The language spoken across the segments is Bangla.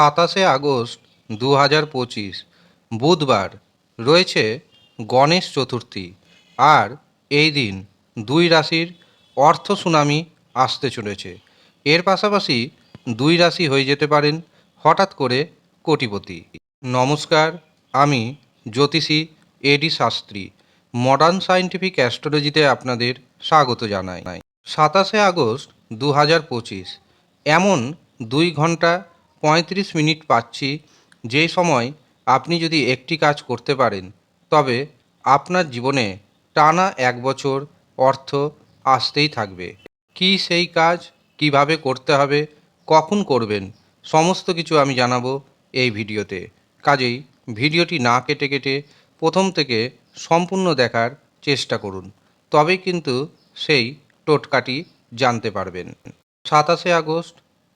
সাতাশে আগস্ট দু হাজার পঁচিশ, বুধবার রয়েছে গণেশ চতুর্থী আর এই দিন দুই রাশির অর্থ সুনামি আসতে চলেছে। এর পাশাপাশি দুই রাশি হয়ে যেতে পারেন হঠাৎ করে কোটিপতি। নমস্কার, আমি জ্যোতিষী এডি শাস্ত্রী মডার্ন সায়েন্টিফিক অ্যাস্ট্রোলজিতে আপনাদের স্বাগত জানাই। সাতাশে আগস্ট দু হাজার পঁচিশ, এমন দুই ঘণ্টা পঁয়ত্রিশ মিনিট পাচ্ছি। যে সময় আপনি যদি একটি কাজ করতে পারেন, তবে আপনার জীবনে টানা এক বছর অর্থ আসতেই থাকবে। কি সেই কাজ, কীভাবে করতে হবে, কখন করবেন, সমস্ত কিছু আমি জানাব এই ভিডিওতে। কাজেই ভিডিওটি না কেটে কেটে প্রথম থেকে সম্পূর্ণ দেখার চেষ্টা করুন তবে কিন্তু সেই টোটকাটি জানতে পারবেন। সাতাশে আগস্ট,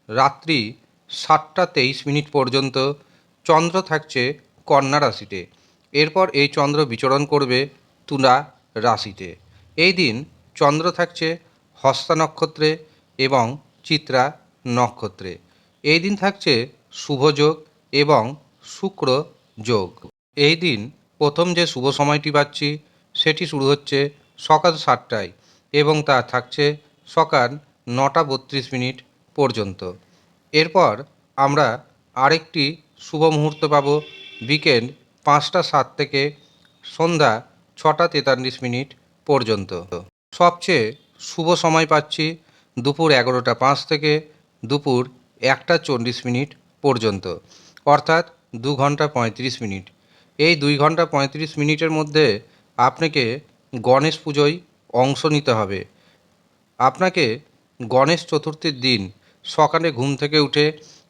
রাত্রি সাতটা তেইশ মিনিট পর্যন্ত চন্দ্র থাকছে কন্যা রাশিতে। এরপর এই চন্দ্র বিচরণ করবে তুলা রাশিতে। এই দিন চন্দ্র থাকছে হস্তা নক্ষত্রে এবং চিত্রা নক্ষত্রে। এই দিন থাকছে শুভযোগ এবং শুক্র যোগ। এই দিন প্রথম যে শুভ সময়টি পাচ্ছি, সেটি শুরু হচ্ছে সকাল সাতটায় এবং তা থাকছে সকাল নটা বত্রিশ মিনিট পর্যন্ত। এরপর আমরা আরেকটি শুভ মুহূর্ত পাব বিকেল পাঁচটা সাত থেকে সন্ধ্যা ছটা তেতাল্লিশ মিনিট পর্যন্ত। সবচেয়ে শুভ সময় পাচ্ছি দুপুর এগারোটা পাঁচ থেকে দুপুর একটা চল্লিশ মিনিট পর্যন্ত, অর্থাৎ দু ঘণ্টা পঁয়ত্রিশ মিনিট। এই দুই ঘণ্টা পঁয়ত্রিশ মিনিটের মধ্যে আপনাকে গণেশ পুজোয় অংশ নিতে হবে। আপনাকে গণেশ চতুর্থীর দিন সকালে ঘুম থেকে উঠে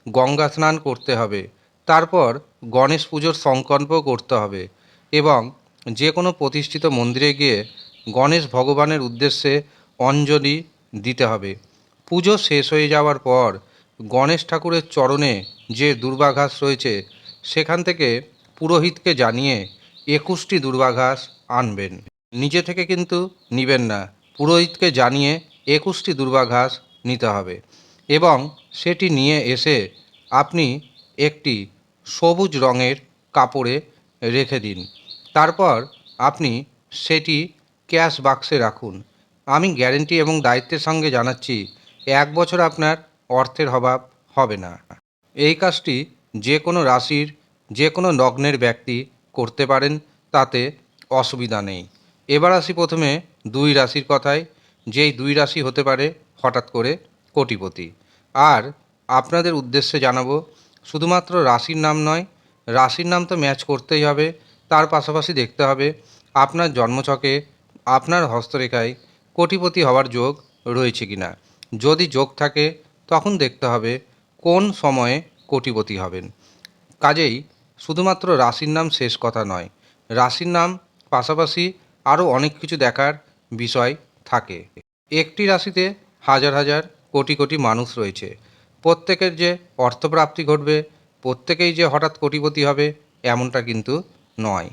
গঙ্গা স্নান করতে হবে। তারপর গণেশ পুজোর সংকল্প করতে হবে এবং যে কোনো প্রতিষ্ঠিত মন্দিরে গিয়ে গণেশ ভগবানের উদ্দেশ্যে অঞ্জলি দিতে হবে। পুজো শেষ হয়ে যাওয়ার পর গণেশ ঠাকুরের চরণে যে দুর্বাঘাস রয়েছে, সেখান থেকে পুরোহিতকে জানিয়ে একুশটি দুর্বাঘাস আনবেন। নিজে থেকে কিন্তু নিবেন না, পুরোহিতকে জানিয়ে একুশটি দুর্বাঘাস নিতে হবে। এবং সেটি নিয়ে এসে আপনি একটি সবুজ রঙের কাপড়ে রেখে দিন। তারপর আপনি সেটি ক্যাশ বাক্সে রাখুন। আমি গ্যারেন্টি এবং দায়িত্বের সঙ্গে জানাচ্ছি, এক বছর আপনার অর্থের অভাব হবে না। এই কাজটি যে কোনো রাশির, যে কোনো লগ্নের ব্যক্তি করতে পারেন, তাতে অসুবিধা নেই। এবার আসি প্রথমে দুই রাশির কথায়। যেই দুই রাশি হতে পারে, হঠাৎ করে কোটিপতি। আর আপনাদের উদ্দেশ্যে জানাব, শুধুমাত্র রাশির নাম নয়, রাশির নাম তো ম্যাচ করতেই হবে, তার পাশাপাশি দেখতে হবে আপনার জন্মছকে, আপনার হস্তরেখায় কোটিপতি হওয়ার যোগ রয়েছে কি না যদি যোগ থাকে, তখন দেখতে হবে কোন সময়ে কোটিপতি হবেন। কাজেই শুধুমাত্র রাশির নাম শেষ কথা নয়, রাশির নাম পাশাপাশি আরও অনেক কিছু দেখার বিষয় থাকে। একটি রাশিতে হাজার হাজার কোটি কোটি মানুষ রয়েছে। প্রত্যেকের যে অর্থপ্রাপ্তি ঘটবে, প্রত্যেকেই যে হঠাৎ কোটিপতি হবে, এমনটা কিন্তু নয়।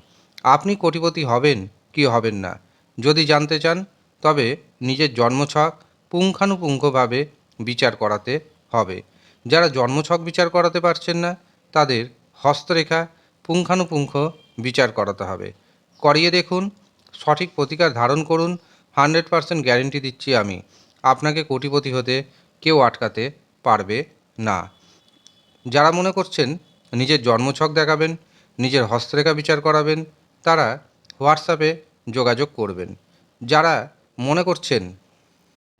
আপনি কোটিপতি হবেন কি হবেন না, যদি জানতে চান, তবে নিজের জন্মছক পুঙ্খানুপুঙ্খভাবে বিচার করাতে হবে। যারা জন্মছক বিচার করাতে পারছেন না, তাদের হস্তরেখা পুঙ্খানুপুঙ্খ বিচার করাতে হবে। করিয়ে দেখুন, সঠিক প্রতিকার ধারণ করুন, হান্ড্রেড পারসেন্ট গ্যারেন্টি দিচ্ছি আমি। আপনাকে কোটিপতি হতে কেউ আটকাতে পারবে না। যারা মনে করছেন নিজের জন্মছক দেখাবেন, নিজের হস্তরেখা বিচার করাবেন, তারা হোয়াটসঅ্যাপে যোগাযোগ করবেন। যারা মনে করছেন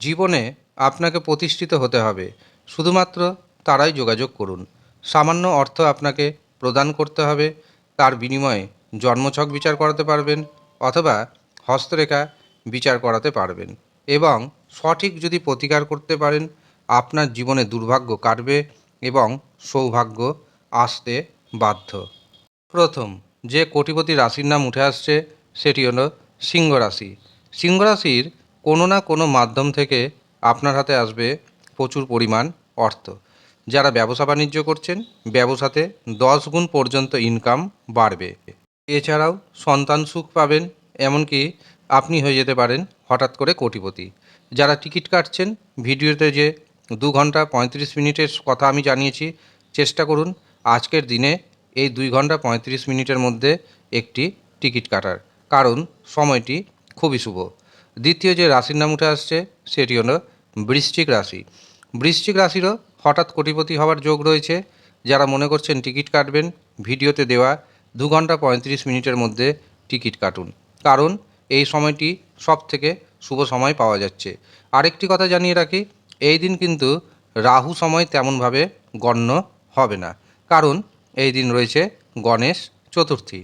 জীবনে আপনাকে প্রতিষ্ঠিত হতে হবে, শুধুমাত্র তারাই যোগাযোগ করুন। সামান্য অর্থ আপনাকে প্রদান করতে হবে, তার বিনিময়ে জন্মছক বিচার করাতে পারবেন অথবা হস্তরেখা বিচার করাতে পারবেন এবং সঠিক যদি প্রতিকার করতে পারেন, আপনার জীবনে দুর্ভাগ্য কাটবে এবং সৌভাগ্য আসতে বাধ্য। প্রথম, যে কোটিপতি রাশির নাম উঠে আসছে, সেটি হলো সিংহ রাশি। সিংহ রাশির কোনো না কোনো মাধ্যম থেকে আপনার হাতে আসবে প্রচুর পরিমাণ অর্থ। যারা ব্যবসা বাণিজ্য করছেন, ব্যবসাতে দশ গুণ পর্যন্ত ইনকাম বাড়বে। এছাড়াও সন্তান সুখ পাবেন, এমনকি আপনি হয়ে যেতে পারেন হঠাৎ করে কোটিপতি। যারা টিকিট কাটছেন, ভিডিওতে যে দু ঘণ্টা পঁয়ত্রিশ মিনিটের কথা আমি জানিয়েছি, চেষ্টা করুন আজকের দিনে এই দুই ঘণ্টা পঁয়ত্রিশ মিনিটের মধ্যে একটি টিকিট কাটার। কারণ সময়টি খুবই শুভ। দ্বিতীয় যে রাশির নাম উঠে আসছে, সেটি হলো বৃশ্চিক রাশি। বৃশ্চিক রাশিরও হঠাৎ কোটিপতি হওয়ার যোগ রয়েছে। যারা মনে করছেন টিকিট কাটবেন, ভিডিওতে দেওয়া দু ঘণ্টা পঁয়ত্রিশ মিনিটের মধ্যে টিকিট কাটুন। কারণ এই সময়টি সব থেকে শুভ সময় পাওয়া যাচ্ছে। আরেকটি কথা জানিয়ে রাখি, এই দিন কিন্তু রাহু সময় তেমনভাবে গণ্য হবে না। কারণ এই দিন রয়েছে গণেশ চতুর্থী।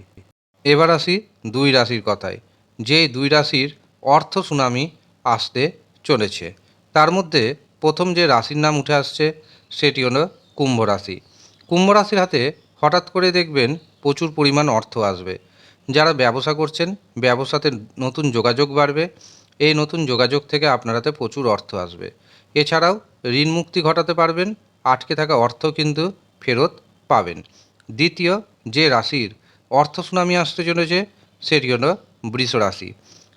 এবার আসি দুই রাশির কথায়। যে দুই রাশির অর্থ সুনামি আসতে চলেছে। তার মধ্যে প্রথম যে রাশির নাম উঠে আসছে, সেটি হলো কুম্ভ রাশি। কুম্ভ রাশির হাতে হঠাৎ করে দেখবেন প্রচুর পরিমাণ অর্থ আসবে। যারা ব্যবসা করছেন, ব্যবসাতে নতুন যোগাযোগ বাড়বে। এই নতুন যোগাযোগ থেকে আপনারাতে প্রচুর অর্থ আসবে। এছাড়াও ঋণ মুক্তি ঘটাতে পারবেন, আটকে থাকা অর্থ কিন্তু ফেরত পাবেন। দ্বিতীয় যে রাশির অর্থ সুনামি আসতে চলেছে, সেটি হলো বৃষ রাশি।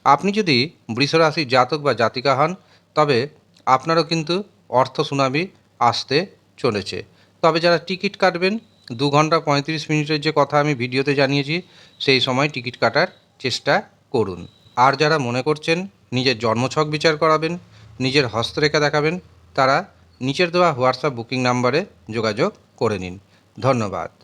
আপনি যদি বৃষ রাশির জাতক বা জাতিকা হন, তবে আপনারও কিন্তু অর্থ সুনামি আসতে চলেছে। তবে যারা টিকিট কাটবেন দু ঘণ্টা পঁয়ত্রিশ মিনিটের যে কথা আমি ভিডিওতে জানিয়েছি, সেই সময় টিকিট কাটার চেষ্টা করুন। আর যারা মনে করছেন নিজের জন্মছক বিচার করাবেন, নিজের হস্তরেখা দেখাবেন, তারা নিচের দেওয়া হোয়াটসঅ্যাপ বুকিং নাম্বারে যোগাযোগ করে নিন। ধন্যবাদ।